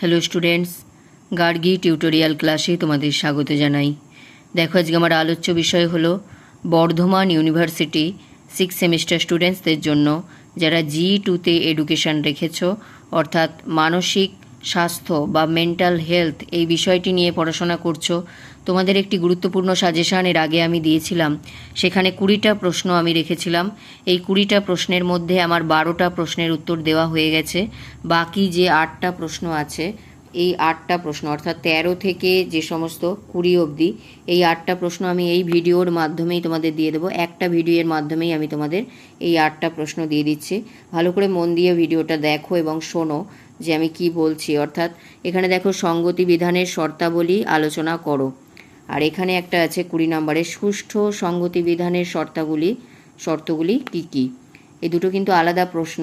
Hello students Gargi tutorial ক্লাসে তোমাদের স্বাগত জানাই। দেখো, আজকে আমার আলোচ্য বিষয় হলো বর্ধমান ইউনিভার্সিটি সিক্স সেমিস্টার স্টুডেন্টসদের জন্য যারা জি টুতে এডুকেশান রেখেছ, অর্থাৎ মানসিক স্বাস্থ্য বা মেন্টাল হেলথ এই বিষয়টি নিয়ে পড়াশোনা করছ। তোমাদের একটি গুরুত্বপূর্ণ সাজেশান এর আগে আমি দিয়েছিলাম। সেখানে কুড়িটা প্রশ্ন আমি রেখেছিলাম। এই কুড়িটা প্রশ্নের মধ্যে আমার বারোটা প্রশ্নের উত্তর দেওয়া হয়ে গেছে। বাকি যে আটটা প্রশ্ন আছে, এই আটটা প্রশ্ন, অর্থাৎ তেরো থেকে যে সমস্ত কুড়ি অবধি, এই আটটা প্রশ্ন আমি এই ভিডিওর মাধ্যমেই তোমাদের দিয়ে দেবো। একটা ভিডিওর মাধ্যমেই আমি তোমাদের এই আটটা প্রশ্ন দিয়ে দিচ্ছি। ভালো করে মন দিয়ে ভিডিওটা দেখো এবং শোনো। যে আমি কি বলছি? অর্থাৎ এখানে দেখো সঙ্গতি বিধানের শর্তাবলী আলোচনা করো। আর এখানে একটা আছে কুড়ি নম্বরে, সুষ্ঠু সঙ্গতি বিধানের শর্তাগুলি শর্তগুলি কি কি? এই দুটো কিন্তু আলাদা প্রশ্ন।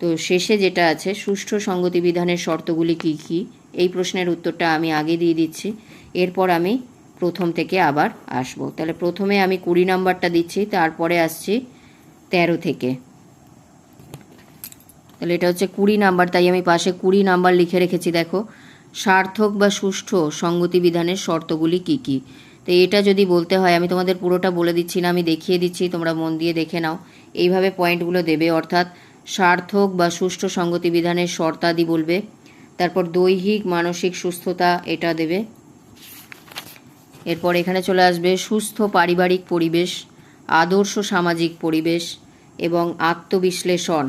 তো শেষে যেটা আছে, সুষ্ঠু সঙ্গতি বিধানের শর্তগুলি কি কি? এই প্রশ্নের উত্তরটা আমি আগে দিয়ে দিচ্ছি। এরপর আমি প্রথম থেকে আবার আসব। তাহলে প্রথমে আমি কুড়ি নাম্বারটা দিচ্ছি, তারপরে আসছি তেরো থেকে। তাহলে এটা হচ্ছে কুড়ি নাম্বার, তাই আমি পাশে কুড়ি নাম্বার লিখে রেখেছি, দেখো। সার্থক বা সুষ্ঠু সঙ্গতি বিধানের শর্তগুলি কি কি? তো এটা যদি বলতে হয়, আমি তোমাদের পুরোটা বলে দিচ্ছি না, আমি দেখিয়ে দিচ্ছি, তোমরা মন দিয়ে দেখে নাও। এইভাবে পয়েন্টগুলো দেবে, অর্থাৎ সার্থক বা সুষ্ঠু সঙ্গতি বিধানের শর্তাদি বলবে, তারপর দৈহিক মানসিক সুস্থতা এটা দেবে। এরপর এখানে চলে আসবে, সুস্থ পারিবারিক পরিবেশ, আদর্শ সামাজিক পরিবেশ এবং আত্মবিশ্লেষণ।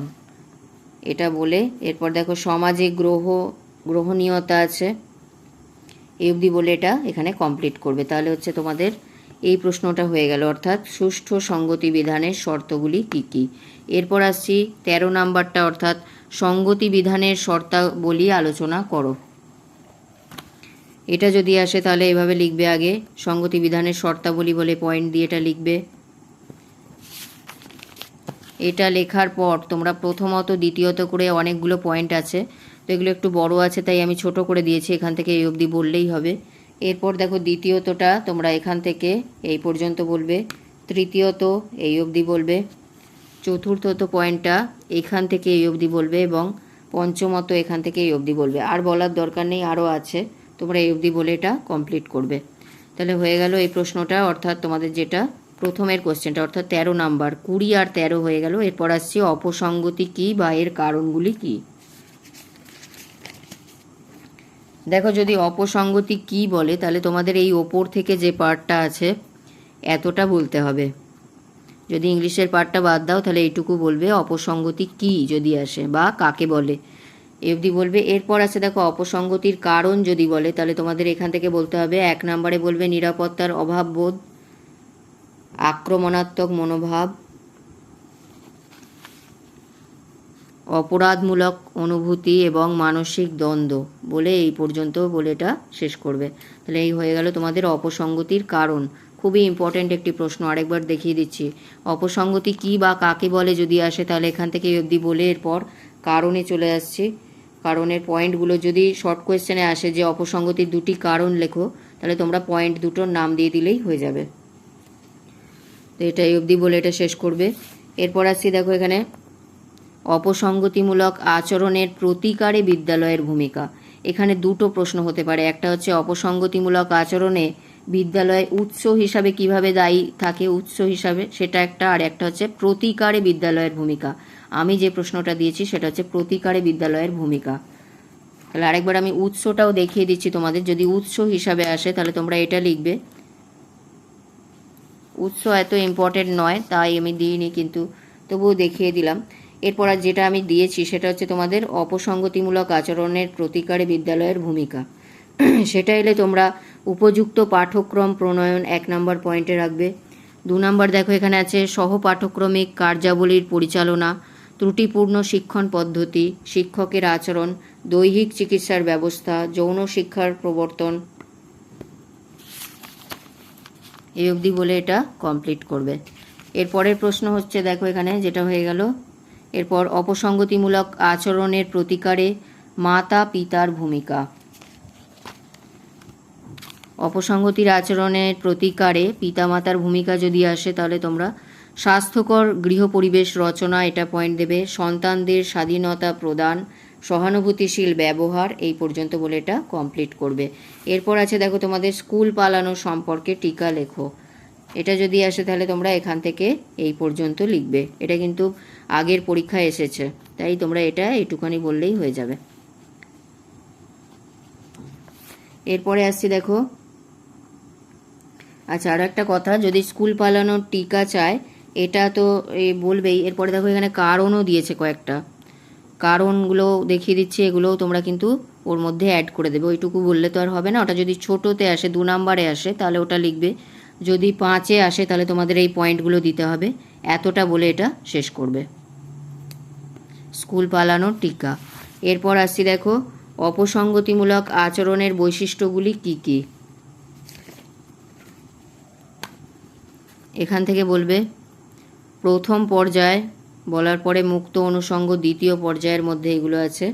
এটা বলে। এরপর দেখো, সমাজে গ্রহ, গ্রহণীয়তা আছে। এই অবধি বলে এটা এখানে কমপ্লিট করবে। তাহলে হচ্ছে তোমাদের এই প্রশ্নটা হয়ে গেল। অর্থাৎ সুষ্ঠু সঙ্গতি বিধানের শর্তগুলি কি কি? এরপর আসছি, তেরো নাম্বারটা, অর্থাৎ সঙ্গতি বিধানের শর্তাবলী আলোচনা করো। এটা যদি আসে তাহলে এভাবে লিখবে আগে। সঙ্গতি বিধানের শর্তাবলী বলে পয়েন্ট দিয়ে এটা লিখবে। এটা লেখার পর তোমরা প্রথমত দ্বিতীয়ত করে অনেকগুলো পয়েন্ট আছে। তো এগুলো একটু বড় আছে, তাই আমি ছোট করে দিয়েছি, এখান থেকে এই অবধি বললেই হবে। এরপর দেখো দ্বিতীয়তটা, তোমরা এখান থেকে এই পর্যন্ত বলবে। তৃতীয়ত এই অবধি বলবে। চতুর্থত পয়েন্টটা এখান থেকে এই অবধি বলবে এবং পঞ্চমত এখান থেকে এই অবধি বলবে। আর বলার দরকার নেই, আরও আছে। তোমরা এই অবধি বলে এটা কমপ্লিট করবে। তাহলে হয়ে গেল এই প্রশ্নটা, অর্থাৎ তোমাদের যেটা প্রথমের কোশ্চেনটা, অর্থাৎ তেরো নাম্বার, কুড়ি আর তেরো হয়ে গেল, এরপর আসছে অপসঙ্গতি কী বা এর কারণগুলি কী? দেখো, যদি অপসঙ্গতি কি বলে, তাহলে তোমাদের এই ওপর থেকে যে পার্টটা আছে, এতটা বলতে হবে। যদি ইংলিশের পার্টটা বাদ দাও, তাহলে এইটুকু বলবে অপসঙ্গতি কি যদি আসে বা কাকে বলে। এফডি বলবে, এরপর আছে দেখো, অপসঙ্গতির কারণ যদি বলে, তাহলে তোমাদের এখান থেকে বলতে হবে, এক নম্বরে বলবে নিরাপত্তার অভাব বোধ আক্রমণাত্মক মনোভাব, অপরাধমূলক অনুভূতি এবং মানসিক দ্বন্দ্ব বলে এই পর্যন্ত বলে এটা শেষ করবে। তাহলে এই হয়ে গেল তোমাদের অপসঙ্গতির কারণ। খুবই ইম্পর্ট্যান্ট একটি প্রশ্ন আরেকবার দেখিয়ে দিচ্ছি। অপসঙ্গতি কি বা কাকে বলে যদি আসে তাহলে এখান থেকে অবধি বলে এরপর কারণে চলে আসছি। কারণের পয়েন্টগুলো যদি শর্ট কোয়েশ্চেনে আসে যে অপসঙ্গতির দুটি কারণ লেখো, তাহলে তোমরা পয়েন্ট দুটোর নাম দিয়ে দিলেই হয়ে যাবে। তো এটা অবধি বলে এটা শেষ করবে। এরপর আসছি দেখো এখানে। অপসঙ্গতিমূলক আচরণের প্রতিকারে বিদ্যালয়ের ভূমিকা। এখানে দুটো প্রশ্ন হতে পারে। একটা হচ্ছে অপসঙ্গতিমূলক আচরণে বিদ্যালয়ে উৎস হিসাবে কীভাবে দায়ী থাকে উৎস হিসাবে, সেটা একটা। আর একটা হচ্ছে প্রতিকারে বিদ্যালয়ের ভূমিকা। আমি যে প্রশ্নটা দিয়েছি, সেটা হচ্ছে প্রতিকারে বিদ্যালয়ের ভূমিকা। তাহলে আরেকবার আমি উৎসটাও দেখিয়ে দিচ্ছি তোমাদের। যদি উৎস হিসাবে আসে, তাহলে তোমরা এটা লিখবে। উৎস এত ইম্পর্টেন্ট নয়, তাই আমি দিইনি কিন্তু। তবুও দেখিয়ে দিলাম। এরপর আর যেটা আমি দিয়েছি সেটা হচ্ছে তোমাদের অপসঙ্গতিমূলক আচরণের প্রতিকারে বিদ্যালয়ের ভূমিকা। সেটা এলে তোমরা উপযুক্ত পাঠ্যক্রম প্রণয়ন এক নম্বর পয়েন্টে রাখবে। দু নম্বর দেখো এখানে আছে সহ পাঠ্যক্রমিক কার্যাবলীর পরিচালনা, ত্রুটিপূর্ণ শিক্ষণ পদ্ধতি, শিক্ষকের আচরণ, দৈহিক চিকিৎসার ব্যবস্থা, যৌন শিক্ষার প্রবর্তন এই অবধি বলে এটা কমপ্লিট করবে। এরপরের প্রশ্ন হচ্ছে, দেখো এখানে যেটা হয়ে গেল। এরপর, অপসঙ্গতিমূলক আচরণের প্রতিকারে মাতা পিতার ভূমিকা। অপসঙ্গতির আচরণের প্রতিকারে পিতামাতার ভূমিকা যদি আসে, তাহলে তোমরা স্বাস্থ্যকর গৃহ পরিবেশ রচনা এটা পয়েন্ট দেবে। সন্তানদের স্বাধীনতা প্রদান সহানুভূতিশীল ব্যবহার এই পর্যন্ত বলে এটা কমপ্লিট করবে। এরপর আছে, দেখো, তোমাদের স্কুল পালানো সম্পর্কে টিকা লেখো। এটা যদি আসে, তাহলে তোমরা এখান থেকে এই পর্যন্ত লিখবে। এটা কিন্তু আগের পরীক্ষায় এসেছে, তাই তোমরা এটা এইটুখানি বললেই হয়ে যাবে। এরপরে আসছি, দেখো। আচ্ছা আর একটা কথা, যদি স্কুল পালানোর টিকা চায়, এটা তো বলবেই। এরপরে দেখো, এখানে কারণও দিয়েছে কয়েকটা। কারণগুলো দেখিয়ে দিচ্ছি, এগুলোও তোমরা কিন্তু ওর মধ্যে অ্যাড করে দেবে। ওইটুকু বললে তো আর হবে না। ওটা যদি ছোটোতে আসে, দু নাম্বারে আসে, তাহলে ওটা লিখবে। যদি পাঁচে আসে, তাহলে তোমাদের এই পয়েন্টগুলো দিতে হবে। এতটা বলে এটা শেষ করবে। স্কুল পালানোর টিকা। এরপর আসছি দেখো, অপসঙ্গতিমূলক আচরণের বৈশিষ্ট্যগুলি কি কি? এখান থেকে বলবে, প্রথম পর্যায় বলার পরে মুক্ত অনুষঙ্গ দ্বিতীয় পর্যায়ের মধ্যে এগুলো আছে।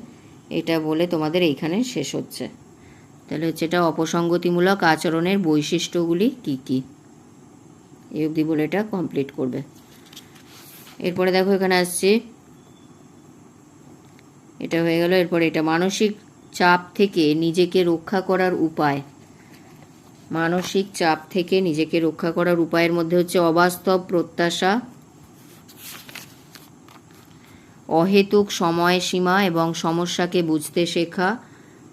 এটা বলে তোমাদের এইখানে শেষ হচ্ছে। তাহলে হচ্ছে এটা অপসঙ্গতিমূলক আচরণের বৈশিষ্ট্যগুলি কি কি? এই অবধি বলে এটা কমপ্লিট করবে। এরপরে দেখো এখানে আসছে। এটা হয়ে গেল। এরপরে এটা মানসিক চাপ থেকে নিজেকে রক্ষা করার উপায়। মানসিক চাপ থেকে নিজেকে রক্ষা করার উপায়ের মধ্যে হচ্ছে অবাস্তব প্রত্যাশা অহেতুক সময়সীমা এবং সমস্যাকে বুঝতে শেখা,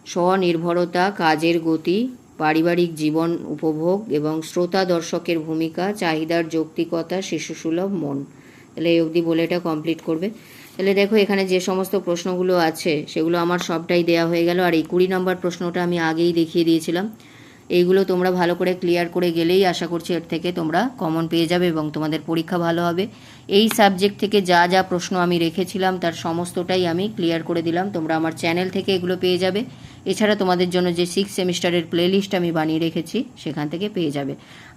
স্বনির্ভরতা, কাজের গতি, পারিবারিক জীবন উপভোগ এবং শ্রোতা দর্শকের ভূমিকা, চাহিদার যৌক্তিকতা, শিশুসুলভ মন। তাহলে এই অবধি বলে এটা কমপ্লিট করবে। তাহলে দেখো, এখানে যে সমস্ত প্রশ্নগুলো আছে, সেগুলো আমার সবটাই দেয়া হয়ে গেল। আর এই কুড়ি নম্বর প্রশ্নটা আমি আগেই দেখিয়ে দিয়েছিলাম। এইগুলো তোমরা ভালো করে ক্লিয়ার করে গেলেই আশা করছি এর থেকে তোমরা কমন পেয়ে যাবে এবং তোমাদের পরীক্ষা ভালো হবে। এই সাবজেক্ট থেকে যা যা প্রশ্ন আমি রেখেছিলাম তার সমস্তটাই আমি ক্লিয়ার করে দিলাম। তোমরা আমার চ্যানেল থেকে এগুলো পেয়ে যাবে। এছাড়া তোমাদের জন্য যে সিক্স সেমিস্টারের প্লেলিস্ট আমি বানিয়ে রেখেছি, সেখান থেকে পেয়ে যাবে।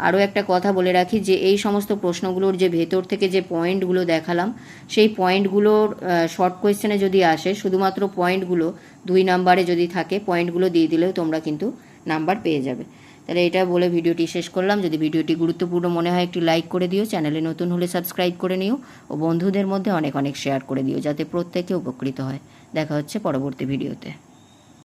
আরও একটা কথা বলে রাখি যে এই সমস্ত প্রশ্নগুলোর যে ভেতর থেকে যে পয়েন্টগুলো দেখালাম, সেই পয়েন্টগুলোর শর্ট কোয়েশ্চেনে যদি আসে, শুধুমাত্র পয়েন্টগুলো দুই নাম্বারে যদি থাকে পয়েন্টগুলো দিয়ে দিলেও তোমরা কিন্তু নাম্বার পেয়ে যাবে। তাহলে এটা বলে ভিডিওটি শেষ করলাম। যদি ভিডিওটি গুরুত্বপূর্ণ মনে হয়, একটি লাইক করে দিও, চ্যানেলে নতুন হলে সাবস্ক্রাইব করে নিও ও বন্ধুদের মধ্যে অনেক অনেক শেয়ার করে দিও, যাতে প্রত্যেকে উপকৃত হয়। দেখা হচ্ছে পরবর্তী ভিডিওতে।